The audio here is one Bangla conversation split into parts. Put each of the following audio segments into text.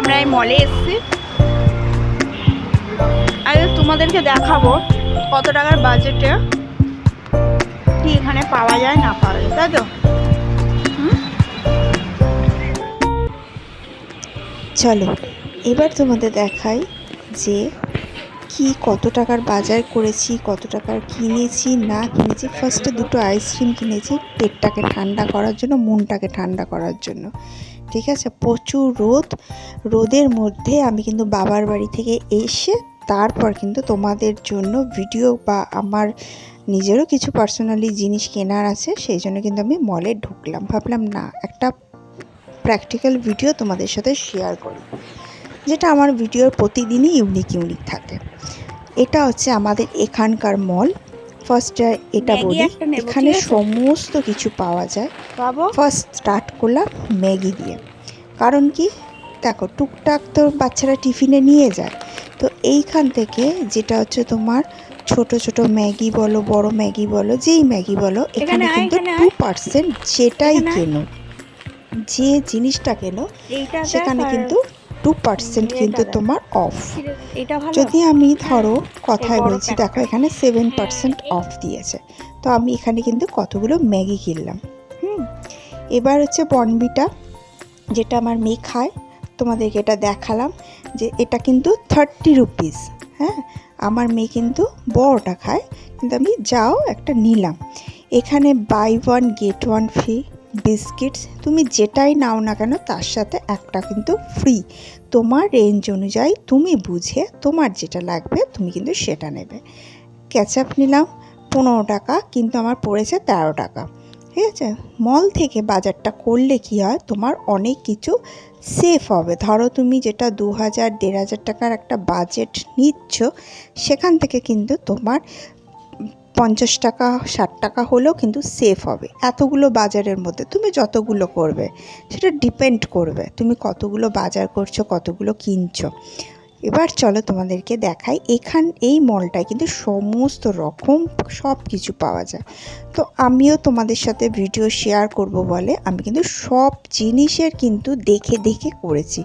আমরা এই মলে এসেছি। আর তোমাদেরকে দেখাবো কত টাকার বাজেটে কি এখানে পাওয়া যায়, না পাওয়া যায়, তাই তো? চলো, এবার তোমাদের দেখাই যে কি, কত টাকার বাজার করেছি, কত টাকার কিনেছি, না কিনেছি ফার্স্টে দুটো আইসক্রিম কিনেছি, পেটটাকে ঠান্ডা করার জন্য, মনটাকে ঠান্ডা করার জন্য। ঠিক আছে? প্রচুর রোদ। রোদের মধ্যে আমি কিন্তু বাবার বাড়ি থেকে এসে তারপর কিন্তু তোমাদের জন্য ভিডিও বা আমার নিজেরও কিছু পার্সোনালি জিনিস কেনার আছে, সেই জন্য কিন্তু আমি মলে ঢুকলাম। ভাবলাম, না, একটা প্র্যাকটিক্যাল ভিডিও তোমাদের সাথে শেয়ার করি। যেটা আমার ভিডিওর প্রতিদিনই ইউনিক ইউনিক থাকে। এটা হচ্ছে আমাদের এখানকার মল ফার্স্ট এটা বলি এখানে সমস্ত কিছু পাওয়া যায়। ফার্স্ট স্টার্ট করলাম ম্যাগি দিয়ে। কারণ কি? দেখো টুকটাক তো বাচ্চারা টিফিনে নিয়ে যায়। তো এইখান থেকে যেটা হচ্ছে তোমার ছোট ছোট ম্যাগি বলো বড় ম্যাগি বলো যেই ম্যাগি বলো এখানে কিন্তু টু। পার্সেন্ট যেটাই কেনো যে জিনিসটা কেনো সেখানে কিন্তু টু পার্সেন্ট কিন্তু তোমার অফ এটা যদি আমি ধরো কথায় বড় বলছি দেখো এখানে সেভেন পার্সেন্ট অফ দিয়েছে। তো আমি এখানে কিন্তু কতগুলো ম্যাগি কিনলাম। হুম? এবার হচ্ছে বনবিটা যেটা আমার মেয়ে খায়। তোমাদেরকে এটা দেখালাম যে এটা কিন্তু থার্টি রুপিস হ্যাঁ? আমার মেয়ে কিন্তু বড়টা খায়। কিন্তু আমি যাও একটা নিলাম। এখানে buy one get one free biscuits, তুমি যেটাই নাও না কেন, তার সাথে একটা কিন্তু ফ্রি তোমার রেঞ্জ অনুযায়ী তুমি বুঝে তোমার যেটা লাগবে, তুমি কিন্তু সেটা নেবে। ক্যাচআপ নিলাম, পনেরো টাকা, কিন্তু আমার পড়েছে তেরো টাকা। ঠিক আছে? মল থেকে বাজারটা করলে কি হয়, তোমার অনেক কিছু সেফ হবে। ধরো তুমি যেটা দু হাজার, দেড় হাজার টাকার একটা বাজেট নিচ্ছ, সেখান থেকে কিন্তু তোমার পঞ্চাশ টাকা, ষাট টাকা হলেও কিন্তু সেফ হবে। এতগুলো বাজারের মধ্যে তুমি যতগুলো করবে, সেটা ডিপেন্ড করবে। তুমি কতগুলো বাজার করছ, কতগুলো কিনছো। এবার চলো তোমাদেরকে দেখাই, এখান, এই মলটায় কিন্তু সমস্ত রকম সব কিছু পাওয়া যায়। তো আমিও তোমাদের সাথে ভিডিও শেয়ার করব বলে আমি কিন্তু সব জিনিসের কিন্তু দেখে দেখে করেছি।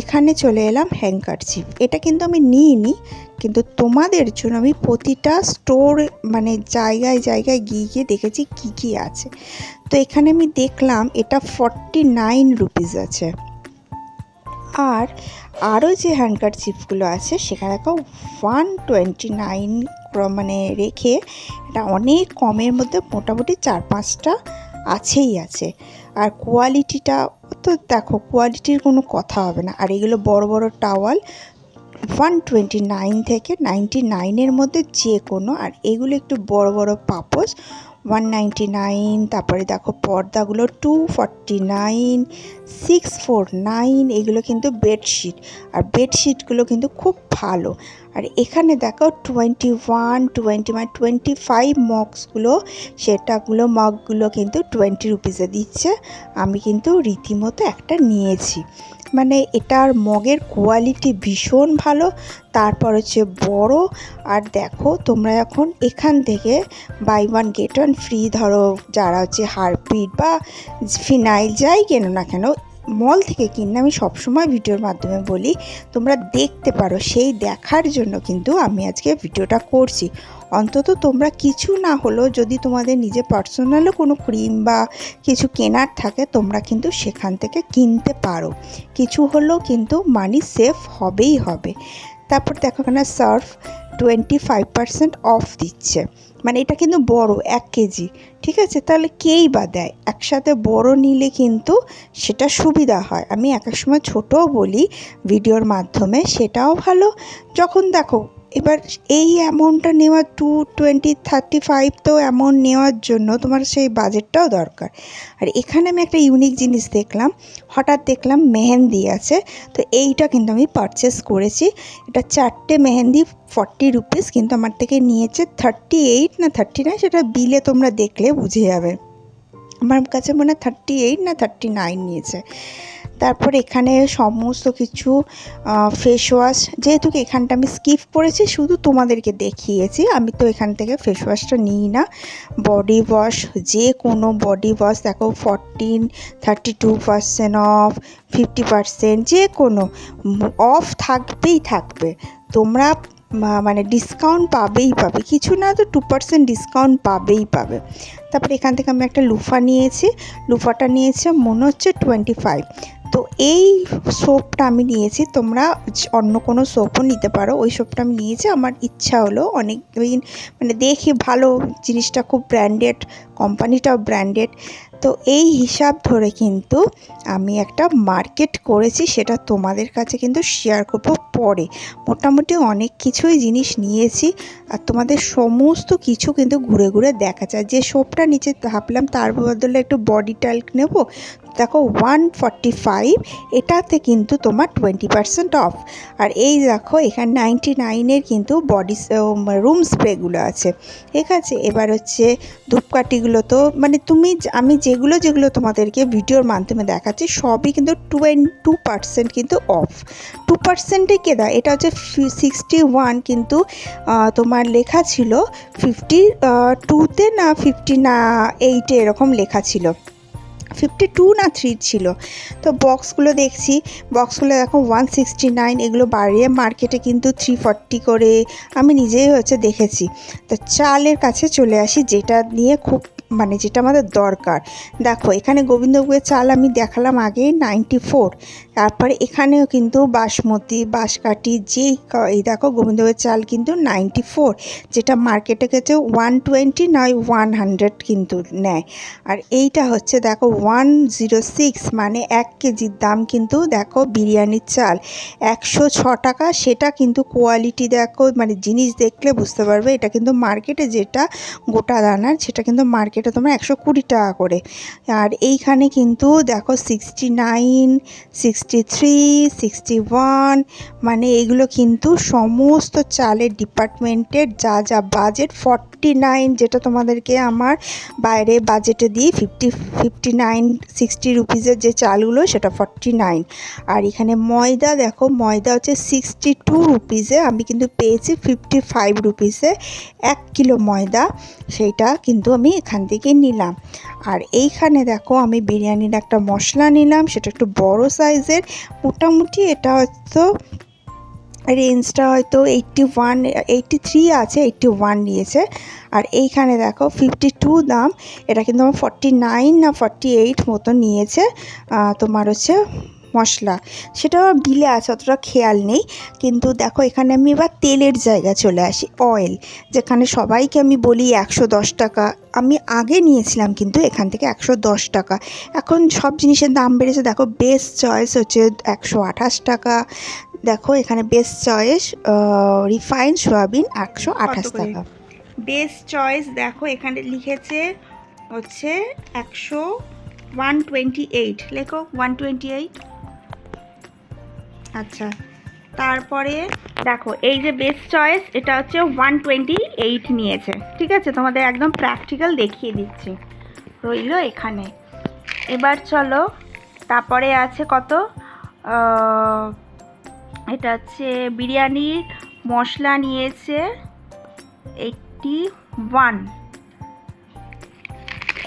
এখানে চলে এলাম হ্যাঙ্কারচিপ এটা কিন্তু আমি নিইনি, কিন্তু তোমাদের জন্য আমি প্রতিটা স্টোর মানে জায়গায় জায়গায় গিয়ে গিয়ে দেখেছি কী কী আছে। তো এখানে আমি দেখলাম এটা ফর্টি নাইন রুপিস আছে। আর আরও যে হ্যান্ডকার চিপগুলো আছে, সেখানে দেখো ওয়ান টোয়েন্টি নাইন মানে রেখে এটা অনেক কমের মধ্যে মোটামুটি চার পাঁচটা আছেই আছে। আর কোয়ালিটিটা তো দেখো কোয়ালিটির কোনো কথা হবে না। আর এগুলো বড় বড় টাওয়াল ওয়ান টোয়েন্টি নাইন থেকে নাইনটি নাইনের মধ্যে যে কোনো আর এগুলো একটু বড় বড় পাপোস ওয়ান নাইনটি নাইন তারপরে দেখো পর্দাগুলো two forty nine six four nine এগুলো কিন্তু বেডশিট আর বেডশিটগুলো কিন্তু খুব ভালো। আর এখানে দেখো টোয়েন্টি ওয়ান টোয়েন্টি মানে টোয়েন্টি ফাইভ মগসগুলো সেটাগুলো মগগুলো কিন্তু টোয়েন্টি রুপিসে দিচ্ছে। আমি কিন্তু রীতিমতো একটা নিয়েছি। মানে এটার মগের কোয়ালিটি ভীষণ ভালো, তারপর হচ্ছে বড়। আর দেখো, তোমরা এখন এখান থেকে buy one get one free ধরো, যারা হচ্ছে হারপিট বা ফিনাইল যাই কেন না কেন মল থেকে কিনে আমি সবসময় ভিডিওর মাধ্যমে বলি, তোমরা দেখতে পারো, সেই দেখার জন্য কিন্তু আমি আজকে ভিডিওটা করছি। অন্তত তোমরা কিছু না হলেও যদি তোমাদের নিজে পার্সোনালও কোনো ক্রিম বা কিছু কেনার থাকে, তোমরা কিন্তু সেখান থেকে কিনতে পারো। কিছু হলেও কিন্তু মানি সেফ হবেই হবে। তারপর দেখো এখানে Surf twenty five percent off দিচ্ছে। মানে এটা কিন্তু বড়, এক কেজি। ঠিক আছে? তাহলে কেই বা দেয়? একসাথে বড় নিলে কিন্তু সেটা সুবিধা হয়। আমি এক এক সময় ছোটও বলি, ভিডিওর মাধ্যমে সেটাও ভালো। যখন দেখো এবার এই অ্যামাউন্টটা নেওয়া টু টোয়েন্টি থার্টি ফাইভ তো অ্যামাউন্ট নেওয়ার জন্য তোমার সেই বাজেটটাও দরকার। আর এখানে আমি একটা ইউনিক জিনিস দেখলাম, হঠাৎ দেখলাম মেহেন্দি আছে, তো এইটা কিন্তু আমি পারচেস করেছি। এটা চারটে মেহেন্দি ফর্টি রুপিস কিন্তু আমার থেকে নিয়েছে থার্টি এইট না থার্টি নাইন সেটা বিলে তোমরা দেখলে বুঝে যাবে। আমার কাছে মনে হয় থার্টি এইট না থার্টি নাইন নিয়েছে। তারপর এখানে সমস্ত কিছু ফেস ওয়াশ যেহেতু এখানটা আমি স্কিপ করেছি, শুধু তোমাদেরকে দেখিয়েছি। আমি তো এখান থেকে ফেস ওয়াশটা নিই না। বডি ওয়াশ যে কোনো বডি ওয়াশ দেখো fourteen thirty two percent off fifty percent যে কোনো অফ থাকবেই থাকবে। তোমরা মানে ডিসকাউন্ট পাবেই পাবে। কিছু না তো টু পার্সেন্ট ডিসকাউন্ট পাবেই পাবে। তারপরে এখান থেকে আমি একটা লুফা নিয়েছি। লুফাটা নিয়েছে মনে হচ্ছে টোয়েন্টি ফাইভ তো এই সোপটা আমি নিয়েছি, তোমরা অন্য কোনো সোপও নিতে পারো। ওই সোপটা আমি নিয়েছি। আমার ইচ্ছা হলো অনেক মানে দেখি ভালো জিনিসটা খুব ব্র্যান্ডেড কোম্পানিটাও ব্র্যান্ডেড তো এই হিসাব ধরে কিন্তু আমি একটা মার্কেট করেছি, সেটা তোমাদের কাছে কিন্তু শেয়ার করব পরে। মোটামুটি অনেক কিছুই জিনিস নিয়েছি, আর তোমাদের সমস্ত কিছু কিন্তু ঘুরে ঘুরে দেখা যায়। যে সোপটা নিচে ভাবলাম তার বদলে একটু বডি টাল্ক নেব। দেখো ওয়ান ফর্টি ফাইভ এটাতে কিন্তু তোমার টোয়েন্টি পার্সেন্ট অফ আর এই দেখো, এখানে নাইনটি নাইনের কিন্তু বডি রুম স্প্রেগুলো আছে। ঠিক আছে? এবার হচ্ছে ধূপকাঠিগুলো তো মানে তুমি আমি যেগুলো যেগুলো তোমাদেরকে ভিডিওর মাধ্যমে দেখাচ্ছি, সবই কিন্তু টোয়েন্টি টু পার্সেন্ট কিন্তু অফ টু পার্সেন্টে কে দেয় এটা হচ্ছে সিক্সটি ওয়ান কিন্তু তোমার লেখা ছিল ফিফটি টুতে না ফিফটি না এইটে এরকম লেখা ছিল। ফিফটি টু না থ্রি ছিল। তো বক্সগুলো দেখছি বক্সগুলো এখন ওয়ান সিক্সটি নাইন এগুলো বাড়িয়ে মার্কেটে কিন্তু থ্রি ফর্টি করে আমি নিজেই হচ্ছে দেখেছি। তো চালের কাছে চলে আসি, যেটা নিয়ে খুব মানে যেটা আমাদের দরকার। দেখো, এখানে গোবিন্দভোগের চাল আমি দেখালাম আগে নাইনটি ফোর তারপরে এখানেও কিন্তু বাসমতি, বাঁশকাঠি যেই এই দেখো গোবিন্দভোগের চাল কিন্তু নাইনটি ফোর যেটা মার্কেটে গেছে ওয়ান টোয়েন্টি নয় ওয়ান হান্ড্রেড কিন্তু নেয়। আর এইটা হচ্ছে দেখো ওয়ান জিরো সিক্স মানে এক কেজির দাম কিন্তু দেখো বিরিয়ানির চাল। একশো ছ টাকা, সেটা কিন্তু কোয়ালিটি দেখো মানে জিনিস দেখলে বুঝতে পারবে। এটা কিন্তু মার্কেটে যেটা গোটা দানার, সেটা কিন্তু মার্কেটে তোমার একশো কুড়ি টাকা করে। আর এইখানে কিন্তু দেখো sixty nine sixty three sixty one মানে এগুলো কিন্তু সমস্ত চালের ডিপার্টমেন্টের যা যা বাজেট ফর্টি নাইন যেটা তোমাদেরকে আমার বাইরে বাজেটে দিয়ে ফিফটি ফিফটি নাইন সিক্সটি রুপিসের যে চালগুলো, সেটা ফর্টি নাইন আর এখানে ময়দা দেখো, ময়দা হচ্ছে সিক্সটি টু রুপিসে আমি কিন্তু পেয়েছি ফিফটি ফাইভ রুপিসে এক কিলো ময়দা সেইটা কিন্তু আমি এখান থেকে নিলাম। আর এইখানে দেখো আমি বিরিয়ানির একটা মশলা নিলাম, সেটা একটু বড় সাইজের। মোটামুটি এটা হয়তো রেঞ্জটা হয়তো এইট্টি ওয়ান এইট্টি থ্রি আছে এইট্টি ওয়ান নিয়েছে। আর এইখানে দেখো ফিফটি টু দাম, এটা কিন্তু আমার ফর্টি নাইন না ফর্টি এইট মতো নিয়েছে। তোমার হচ্ছে মশলা সেটা আমার বিলে আছে অতটা খেয়াল নেই। কিন্তু দেখো এখানে আমি এবার তেলের জায়গায় চলে আসি অয়েল যেখানে সবাইকে আমি বলি একশো দশ টাকা। আমি আগে নিয়েছিলাম কিন্তু এখান থেকে একশো দশ টাকা। এখন সব জিনিসের দাম বেড়েছে দেখো বেস্ট চয়েস হচ্ছে একশো আঠাশ টাকা। দেখো এখানে বেস্ট চয়েস রিফাইন সয়াবিন একশো আঠাশ টাকা। বেস্ট চয়েস দেখো এখানে লিখেছে হচ্ছে একশো ওয়ান টোয়েন্টি এইট। লেখো ওয়ান টোয়েন্টি এইট। আচ্ছা। তারপরে দেখো, এই যে বেস্ট চয়েস এটা হচ্ছে ওয়ান টোয়েন্টি এইট নিয়েছে। ঠিক আছে? তোমাদের একদম প্র্যাকটিক্যাল দেখিয়ে দিচ্ছি। রইল এখানে। এবার চলো, তারপরে আছে কত? এটা হচ্ছে বিরিয়ানির মশলা নিয়েছে এইটটি ওয়ান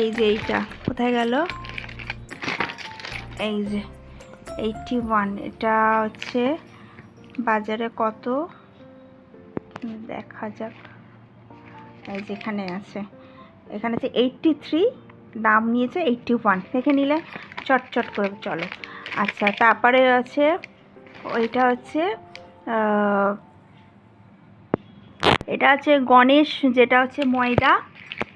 এই যে এইটা, কোথায় গেল? এই যে। এইটটি ওয়ান এটা হচ্ছে বাজারে কত? দেখা যাক। যেখানে আছে এখানে আছে। এইটটি থ্রি দাম নিয়েছে এইটটি ওয়ান দেখে নিলে চট চট করে চলো। আচ্ছা তারপরে আছে, ওইটা হচ্ছে এটা আছে গণেশ, যেটা হচ্ছে ময়দা।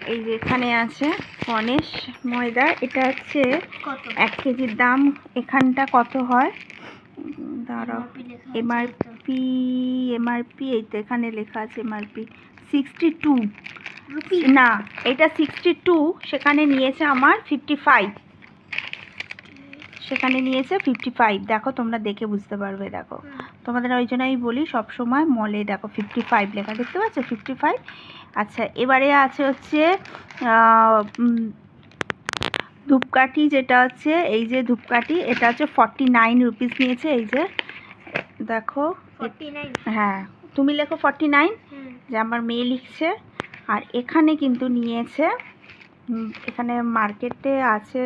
এই যে এখানে আছে গণেশ ময়দা এটা হচ্ছে এক কেজির দাম। এখানটা কত হয়? ধরো দাঁড়াও এমআরপি এমআরপি এই তো এখানে লেখা আছে এমআরপি সিক্সটি টু না এটা সিক্সটি টু সেখানে নিয়েছে আমার ফিফটি ফাইভ সেখানে নিয়েছে ফিফটি ফাইভ দেখো তোমরা দেখে বুঝতে পারবে দেখো। তোমাদের ওই জন্য আমি বলি সব সময় মলে দেখো ফিফটি ফাইভ লেখা। দেখতে পাচ্ছ? ফিফটি ফাইভ আচ্ছা এবারে আছে হচ্ছে ধূপকাঠি যেটা হচ্ছে এই যে ধূপকাঠি এটা হচ্ছে ফর্টি নাইন রুপিস নিয়েছে এই যে দেখো হ্যাঁ তুমি লেখো ফর্টি নাইন যে আমার মেয়ে লিখছে আর এখানে কিন্তু নিয়েছে এখানে মার্কেটে আছে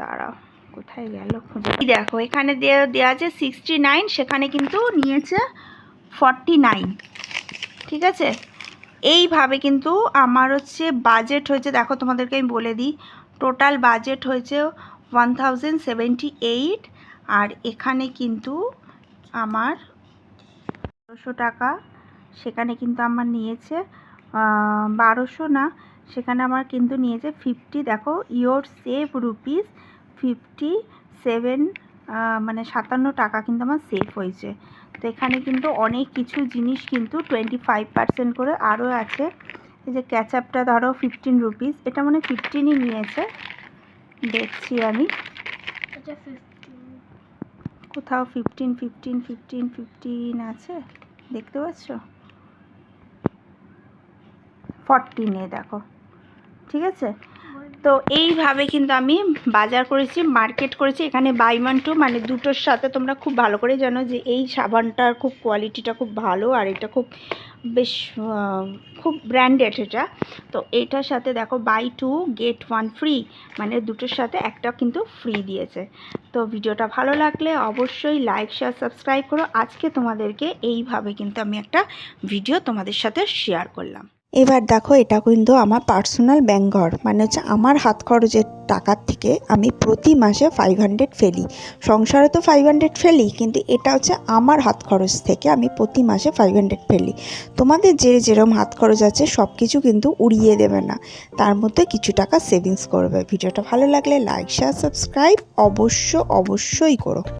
দাঁড়াও। কোথায় গেল খুঁজে দেখো, এখানে দেওয়া দেওয়া আছে সিক্সটি নাইন সেখানে কিন্তু নিয়েছে ফর্টি নাইন ঠিক আছে? এইভাবে কিন্তু আমার হচ্ছে বাজেট হয়েছে, দেখো তোমাদেরকে আমি বলে দিই টোটাল বাজেট হয়েছে ওয়ান থাউজেন্ড সেভেন্টি এইট আর এখানে কিন্তু আমার বারোশো টাকা, সেখানে কিন্তু আমার নিয়েছে বারোশো না, সেখানে আমার কিন্তু নিয়েছে ফিফটি দেখো your save rupees fifty seven মানে সাতান্ন টাকা কিন্তু আমার সেভ হয়েছে। তো এখানে কিন্তু অনেক কিছু জিনিস কিন্তু টোয়েন্টি ফাইভ পার্সেন্ট করে আরও আছে। এই যে ক্যাচআপটা ধরো ফিফটিন রুপিস এটা মানে ফিফটিনই নিয়েছে। দেখছি আমি। কোথাও ফিফটিন ফিফটিন ফিফটিন ফিফটিন আছে। দেখতে পাচ্ছ? ফরটিনে দেখো। ঠিক আছে? তো এইভাবে কিন্তু আমি বাজার করেছি, মার্কেট করেছি। এখানে বাই ওয়ান টু মানে দুটোর সাথে তোমরা খুব ভালো করে জানো যে এই সাবানটার খুব কোয়ালিটিটা খুব ভালো আর এটা খুব বেশ খুব ব্র্যান্ডেড এটা। তো এইটার সাথে দেখো buy two get one free মানে দুটোর সাথে একটা কিন্তু ফ্রি দিয়েছে। তো ভিডিওটা ভালো লাগলে অবশ্যই লাইক শেয়ার সাবস্ক্রাইব করো। আজকে তোমাদেরকে এইভাবে কিন্তু আমি একটা ভিডিও তোমাদের সাথে শেয়ার করলাম। এবার দেখো, এটা কিন্তু আমার পার্সোনাল ব্যাঙ্ক ঘর। মানে হচ্ছে আমার হাত খরচের টাকার থেকে আমি প্রতি মাসে ফাইভ হান্ড্রেড ফেলি। সংসারে তো ফাইভ হান্ড্রেড ফেলি, কিন্তু এটা হচ্ছে আমার হাত খরচ থেকে আমি প্রতি মাসে ফাইভ হান্ড্রেড ফেলি। তোমাদের যে যেরম হাত খরচ আছে সব কিছু কিন্তু উড়িয়ে দেবে না। তার মধ্যে কিছু টাকা সেভিংস করবে। ভিডিওটা ভালো লাগলে লাইক শেয়ার সাবস্ক্রাইব অবশ্য, অবশ্যই করো।